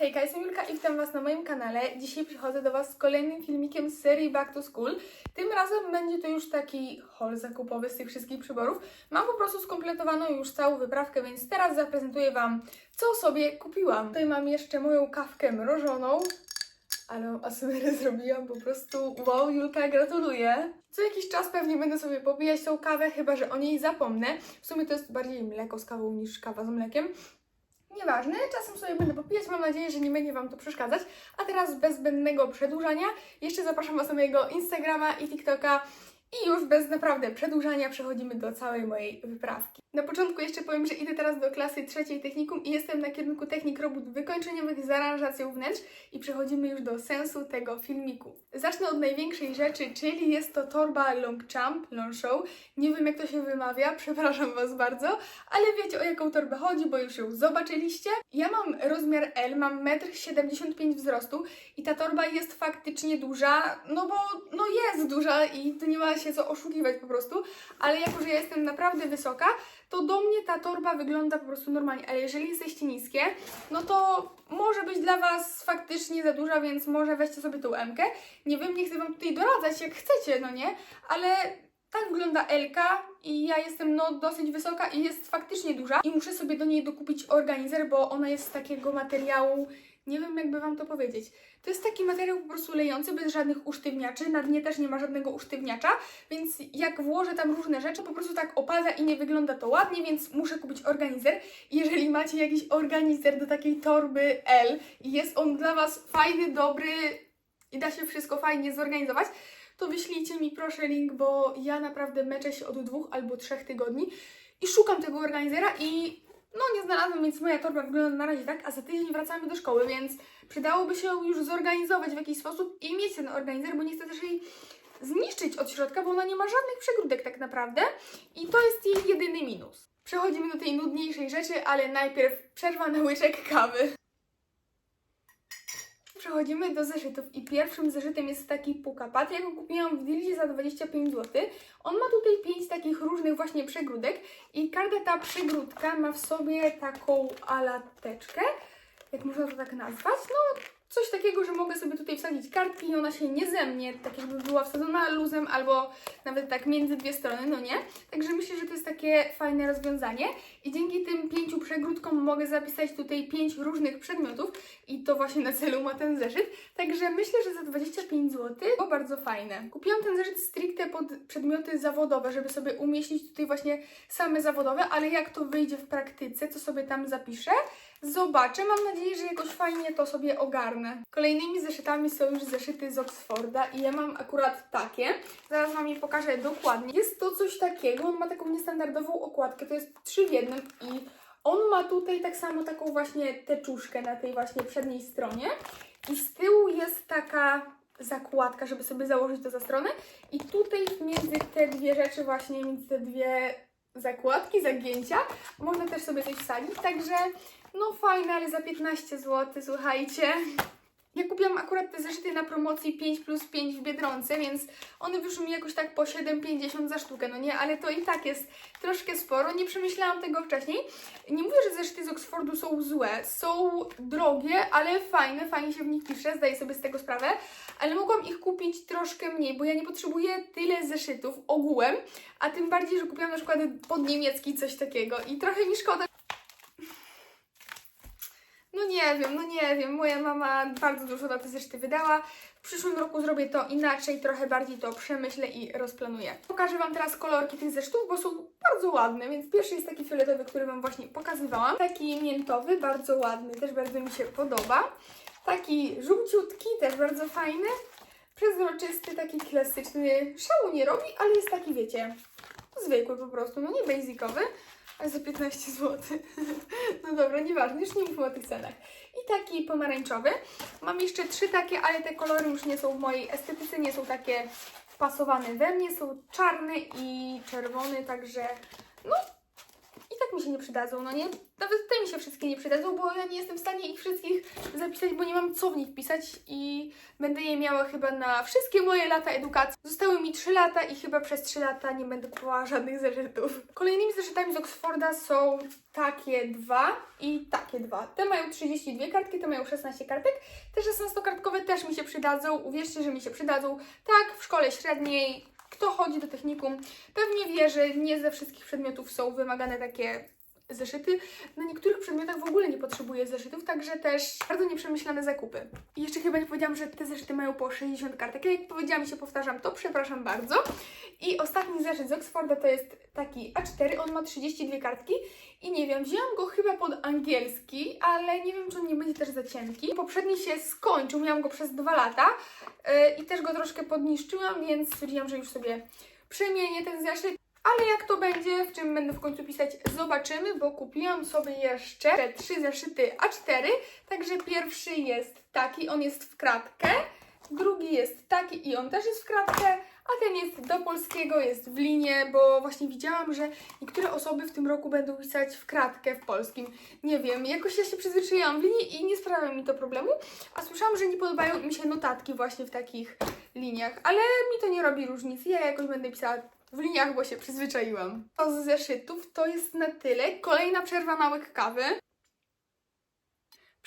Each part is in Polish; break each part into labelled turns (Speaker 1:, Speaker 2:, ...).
Speaker 1: Hejka, jestem Julka i witam Was na moim kanale. Dzisiaj przychodzę do Was z kolejnym filmikiem z serii Back to School. Tym razem będzie to już taki haul zakupowy z tych wszystkich przyborów. Mam po prostu skompletowaną już całą wyprawkę, więc teraz zaprezentuję Wam, co sobie kupiłam. Tutaj mam jeszcze moją kawkę mrożoną, ale ASMR zrobiłam po prostu wow, Julka, gratuluję. Co jakiś czas pewnie będę sobie popijać tą kawę, chyba że o niej zapomnę. W sumie to jest bardziej mleko z kawą niż kawa z mlekiem. Nieważne, czasem sobie będę popijać, mam nadzieję, że nie będzie Wam to przeszkadzać. A teraz bez zbędnego przedłużania, jeszcze zapraszam Was na mojego Instagrama i TikToka i już bez naprawdę przedłużania przechodzimy do całej mojej wyprawki. Na początku jeszcze powiem, że idę teraz do klasy trzeciej technikum i jestem na kierunku technik robót wykończeniowych z aranżacją wnętrz i przechodzimy już do sensu tego filmiku. Zacznę od największej rzeczy, czyli jest to torba Longchamp, Longshow. Nie wiem jak to się wymawia, przepraszam Was bardzo, ale wiecie o jaką torbę chodzi, bo już ją zobaczyliście. Ja mam rozmiar L, mam 1,75 m wzrostu i ta torba jest faktycznie duża, no bo no jest duża i to nie ma się co oszukiwać po prostu, ale jako, że ja jestem naprawdę wysoka, to do mnie ta torba wygląda po prostu normalnie, ale jeżeli jesteście niskie, no to może być dla Was faktycznie za duża, więc może weźcie sobie tą M-kę. Nie wiem, nie chcę Wam tutaj doradzać jak chcecie, no nie, ale tak wygląda Elka i ja jestem no dosyć wysoka i jest faktycznie duża i muszę sobie do niej dokupić organizer, bo ona jest z takiego materiału, nie wiem jakby Wam to powiedzieć. To jest taki materiał po prostu lejący, bez żadnych usztywniaczy, na dnie też nie ma żadnego usztywniacza, więc jak włożę tam różne rzeczy, po prostu tak opada i nie wygląda to ładnie, więc muszę kupić organizer. Jeżeli macie jakiś organizer do takiej torby L i jest on dla Was fajny, dobry i da się wszystko fajnie zorganizować, to wyślijcie mi proszę link, bo ja naprawdę meczę się od dwóch albo trzech tygodni i szukam tego organizera i no nie znalazłam, więc moja torba wygląda na razie tak, a za tydzień wracamy do szkoły, więc przydałoby się już zorganizować w jakiś sposób i mieć ten organizer, bo nie chcę też jej zniszczyć od środka, bo ona nie ma żadnych przegródek tak naprawdę i to jest jej jedyny minus. Przechodzimy do tej nudniejszej rzeczy, ale najpierw przerwa na łyczek kawy. Przechodzimy do zeszytów i pierwszym zeszytem jest taki Pukapat. Ja go kupiłam w Dilzie za 25 zł. On ma tutaj 5 takich różnych właśnie przegródek i każda ta przegródka ma w sobie taką alateczkę, jak można to tak nazwać, no coś takiego, że mogę sobie tutaj wsadzić kartki i ona się nie zemnie, tak jakby była wsadzona luzem albo nawet tak między dwie strony, no nie? Także myślę, że to jest takie fajne rozwiązanie i dzięki tym pięciu przegródkom mogę zapisać tutaj pięć różnych przedmiotów i to właśnie na celu ma ten zeszyt. Także myślę, że za 25 zł to bardzo fajne. Kupiłam ten zeszyt stricte pod przedmioty zawodowe, żeby sobie umieścić tutaj właśnie same zawodowe, ale jak to wyjdzie w praktyce, co sobie tam zapiszę, zobaczę. Mam nadzieję, że jakoś fajnie to sobie ogarnę. Kolejnymi zeszytami są już zeszyty z Oxforda i ja mam akurat takie. Zaraz Wam je pokażę dokładnie. Jest to coś takiego, on ma taką niestandardową okładkę, to jest trzy w jednym i on ma tutaj tak samo taką właśnie teczuszkę na tej właśnie przedniej stronie i z tyłu jest taka zakładka, żeby sobie założyć to za stronę i tutaj między te dwie rzeczy właśnie, między te dwie zakładki, zagięcia, można też sobie coś wsadzić, także no fajne, ale za 15 zł, słuchajcie. Ja kupiłam akurat te zeszyty na promocji 5 plus 5 w Biedronce, więc one wyszły mi jakoś tak po 7,50 za sztukę, no nie? Ale to i tak jest troszkę sporo, nie przemyślałam tego wcześniej. Nie mówię, że zeszyty z Oxfordu są złe, są drogie, ale fajne, fajnie się w nich pisze, zdaję sobie z tego sprawę, ale mogłam ich kupić troszkę mniej, bo ja nie potrzebuję tyle zeszytów ogółem, a tym bardziej, że kupiłam na przykład pod niemiecki coś takiego i trochę mi szkoda, nie wiem, no nie wiem. Moja mama bardzo dużo na te zeszyty wydała. W przyszłym roku zrobię to inaczej, trochę bardziej to przemyślę i rozplanuję. Pokażę Wam teraz kolorki tych zeszytów, bo są bardzo ładne, więc pierwszy jest taki fioletowy, który Wam właśnie pokazywałam. Taki miętowy, bardzo ładny, też bardzo mi się podoba. Taki żółciutki, też bardzo fajny. Przezroczysty, taki klasyczny, szału nie robi, ale jest taki, wiecie, zwykły po prostu, no nie basicowy, ale za 15 zł. No dobra, nieważne, już nie mówmy o tych cenach. I taki pomarańczowy. Mam jeszcze trzy takie, ale te kolory już nie są w mojej estetyce, nie są takie wpasowane we mnie, są czarny i czerwony, także no tak mi się nie przydadzą, no nie? Nawet te mi się wszystkie nie przydadzą, bo ja nie jestem w stanie ich wszystkich zapisać, bo nie mam co w nich pisać i będę je miała chyba na wszystkie moje lata edukacji. Zostały mi 3 lata i chyba przez 3 lata nie będę kupowała żadnych zeszytów. Kolejnymi zeszytami z Oxforda są takie dwa i takie dwa. Te mają 32 kartki, te mają 16 kartek. Te 16-kartkowe też mi się przydadzą, uwierzcie, że mi się przydadzą. Tak, w szkole średniej, kto chodzi do technikum, pewnie wie, że nie ze wszystkich przedmiotów są wymagane takie zeszyty. Na niektórych przedmiotach w ogóle nie potrzebuję zeszytów, także też bardzo nieprzemyślane zakupy. I jeszcze chyba nie powiedziałam, że te zeszyty mają po 60 kartek. Jak powiedziałam i się powtarzam, to przepraszam bardzo. I ostatni zeszyt z Oxforda to jest taki A4, on ma 32 kartki i nie wiem, wzięłam go chyba pod angielski, ale nie wiem, czy on nie będzie też za cienki. Poprzedni się skończył, miałam go przez dwa lata yy, i też go troszkę podniszczyłam, więc stwierdziłam, że już sobie przemienię ten zeszyt. Ale jak to będzie, w czym będę w końcu pisać, zobaczymy, bo kupiłam sobie jeszcze trzy zeszyty A4. Także pierwszy jest taki, on jest w kratkę. Drugi jest taki i on też jest w kratkę. A ten jest do polskiego, jest w linie, bo właśnie widziałam, że niektóre osoby w tym roku będą pisać w kratkę w polskim. Nie wiem, jakoś ja się przyzwyczaiłam w linii i nie sprawia mi to problemu. A słyszałam, że nie podobają mi się notatki właśnie w takich liniach, ale mi to nie robi różnicy. Ja jakoś będę pisała w liniach, bo się przyzwyczaiłam. To z zeszytów to jest na tyle. Kolejna przerwa na łyk kawy.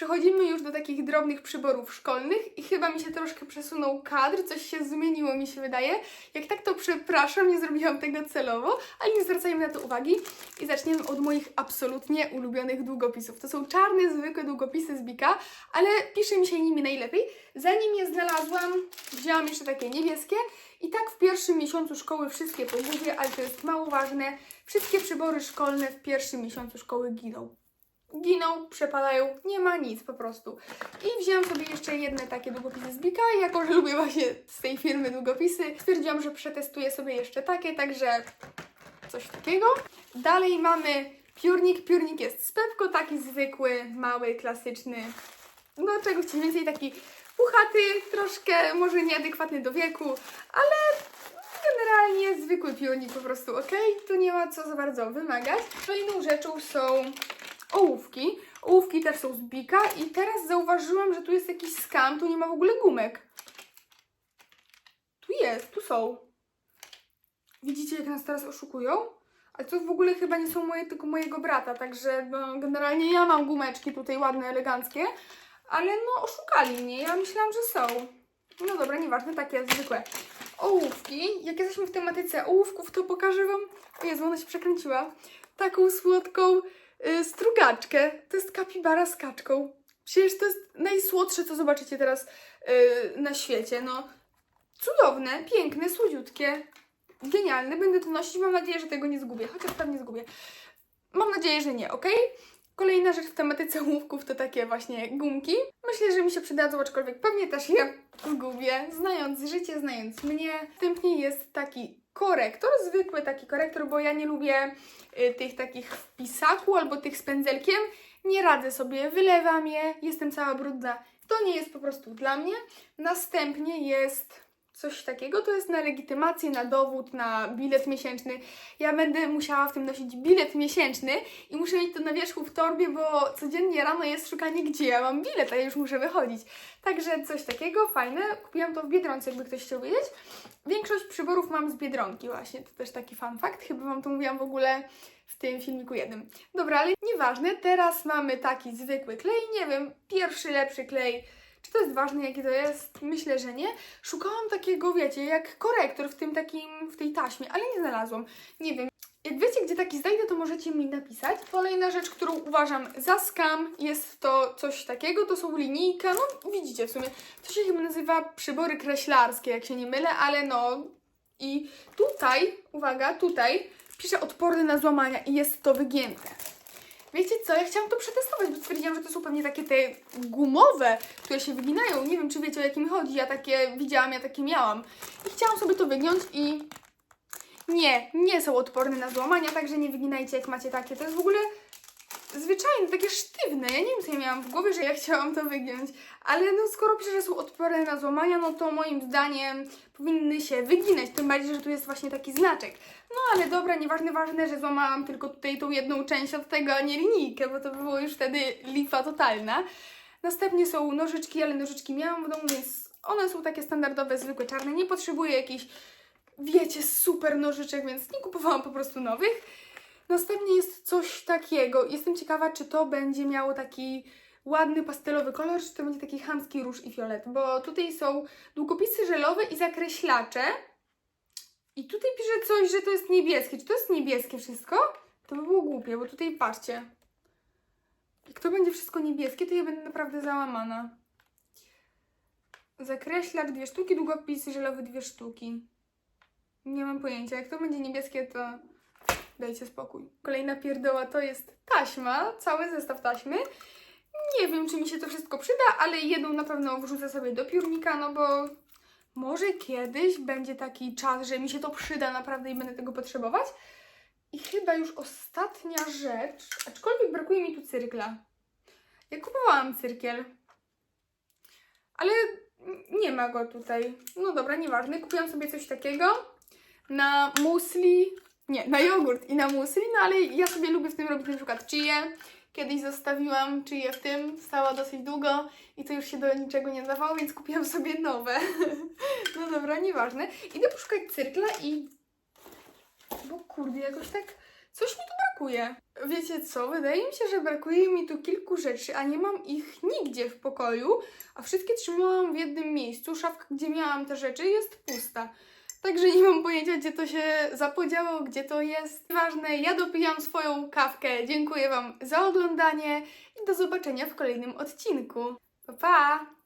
Speaker 1: Przechodzimy już do takich drobnych przyborów szkolnych i chyba mi się troszkę przesunął kadr, coś się zmieniło mi się wydaje. Jak tak to przepraszam, nie zrobiłam tego celowo, ale nie zwracajmy na to uwagi i zaczniemy od moich absolutnie ulubionych długopisów. To są czarne, zwykłe długopisy z Bika, ale pisze mi się nimi najlepiej. Zanim je znalazłam, wzięłam jeszcze takie niebieskie i tak w pierwszym miesiącu szkoły wszystkie pogubię, ale to jest mało ważne. Wszystkie przybory szkolne w pierwszym miesiącu szkoły giną giną, przepadają, nie ma nic po prostu. I wzięłam sobie jeszcze jedne takie długopisy z Bika jako, że lubię właśnie z tej firmy długopisy, stwierdziłam, że przetestuję sobie jeszcze takie, także coś takiego. Dalej mamy piórnik. Piórnik jest z Pepko, taki zwykły, mały, klasyczny. No czegoś więcej, taki puchaty, troszkę może nieadekwatny do wieku, ale generalnie zwykły piórnik po prostu, ok? Tu nie ma co za bardzo wymagać. Kolejną rzeczą są ołówki. Ołówki też są z Bika i teraz zauważyłam, że tu jest jakiś skam, tu nie ma w ogóle gumek. Tu jest, tu są. Widzicie, jak nas teraz oszukują? A to w ogóle chyba nie są moje, tylko mojego brata, także no, generalnie ja mam gumeczki tutaj ładne, eleganckie, ale no oszukali mnie, ja myślałam, że są. No dobra, nieważne, takie zwykłe ołówki. Jak jesteśmy w tematyce ołówków, to pokażę Wam, o Jezu, ona się przekręciła, taką słodką strugaczkę. To jest kapibara z kaczką. Przecież to jest najsłodsze, co zobaczycie teraz y, na świecie. No, cudowne, piękne, słodziutkie, genialne. Będę to nosić. Mam nadzieję, że tego nie zgubię, chociaż pewnie zgubię. Mam nadzieję, że nie, ok? Kolejna rzecz w tematyce ołówków to takie właśnie gumki. Myślę, że mi się przydadzą, aczkolwiek pewnie też je zgubię. Znając życie, znając mnie. Następnie jest taki korektor, zwykły taki korektor, bo ja nie lubię y, tych takich w pisaku albo tych z pędzelkiem. Nie radzę sobie, wylewam je, jestem cała brudna. To nie jest po prostu dla mnie. Następnie jest coś takiego, to jest na legitymację, na dowód, na bilet miesięczny. Ja będę musiała w tym nosić bilet miesięczny i muszę mieć to na wierzchu w torbie, bo codziennie rano jest szukanie, gdzie ja mam bilet, a już muszę wychodzić. Także coś takiego, fajne. Kupiłam to w Biedronce, jakby ktoś chciał wiedzieć. Większość przyborów mam z Biedronki właśnie, to też taki fun fact, chyba Wam to mówiłam w ogóle w tym filmiku jednym. Dobra, ale nieważne, teraz mamy taki zwykły klej, nie wiem, pierwszy lepszy klej, czy to jest ważne, jaki to jest? Myślę, że nie. Szukałam takiego, wiecie, jak korektor w tym takim, w tej taśmie, ale nie znalazłam. Nie wiem. Jak wiecie, gdzie taki znajdę, to możecie mi napisać. Kolejna rzecz, którą uważam za skam, jest to coś takiego, to są linijka, no widzicie w sumie, to się chyba nazywa przybory kreślarskie, jak się nie mylę, ale no i tutaj, uwaga, tutaj pisze odporny na złamania i jest to wygięte. Wiecie co, ja chciałam to przetestować, bo stwierdziłam, że to są pewnie takie te gumowe, które się wyginają. Nie wiem, czy wiecie o jakim chodzi. Ja takie widziałam, ja takie miałam. I chciałam sobie to wygiąć i nie, nie są odporne na złamania, także nie wyginajcie jak macie takie. To jest w ogóle zwyczajne, takie sztywne. Ja nie wiem, co ja miałam w głowie, że ja chciałam to wygiąć. Ale no skoro pisze, że są odporne na złamania, no to moim zdaniem powinny się wyginać. Tym bardziej, że tu jest właśnie taki znaczek. No ale dobra, nieważne, ważne, że złamałam tylko tutaj tą jedną część od tego, a nie linijkę, bo to by było już wtedy lipa totalna. Następnie są nożyczki, ale nożyczki miałam w domu, więc one są takie standardowe, zwykłe, czarne. Nie potrzebuję jakichś, wiecie, super nożyczek, więc nie kupowałam po prostu nowych. Następnie jest coś takiego. Jestem ciekawa, czy to będzie miało taki ładny pastelowy kolor, czy to będzie taki chamski róż i fiolet, bo tutaj są długopisy żelowe i zakreślacze. I tutaj pisze coś, że to jest niebieskie. Czy to jest niebieskie wszystko? To by było głupie, bo tutaj patrzcie. Jak to będzie wszystko niebieskie, to ja będę naprawdę załamana. Zakreślacz dwie sztuki, długopisy żelowe dwie sztuki. Nie mam pojęcia. Jak to będzie niebieskie, to dajcie spokój. Kolejna pierdoła to jest taśma, cały zestaw taśmy. Nie wiem, czy mi się to wszystko przyda, ale jedną na pewno wrzucę sobie do piórnika, no bo może kiedyś będzie taki czas, że mi się to przyda naprawdę i będę tego potrzebować. I chyba już ostatnia rzecz, aczkolwiek brakuje mi tu cyrkla. Ja kupowałam cyrkiel, ale nie ma go tutaj. No dobra, nieważne. Kupiłam sobie coś takiego na musli, nie, na jogurt i na musli, no ale ja sobie lubię w tym robić na przykład chiję. Kiedyś zostawiłam czyję w tym, stała dosyć długo i to już się do niczego nie nadawało, więc kupiłam sobie nowe. no dobra, nieważne. Idę poszukać cyrkla i... Bo kurde, jakoś tak coś mi tu brakuje. Wiecie co? Wydaje mi się, że brakuje mi tu kilku rzeczy, a nie mam ich nigdzie w pokoju, a wszystkie trzymałam w jednym miejscu. Szafka, gdzie miałam te rzeczy, jest pusta. Także nie mam pojęcia, gdzie to się zapodziało, gdzie to jest. Ważne, ja dopijam swoją kawkę. Dziękuję Wam za oglądanie i do zobaczenia w kolejnym odcinku. Pa, pa!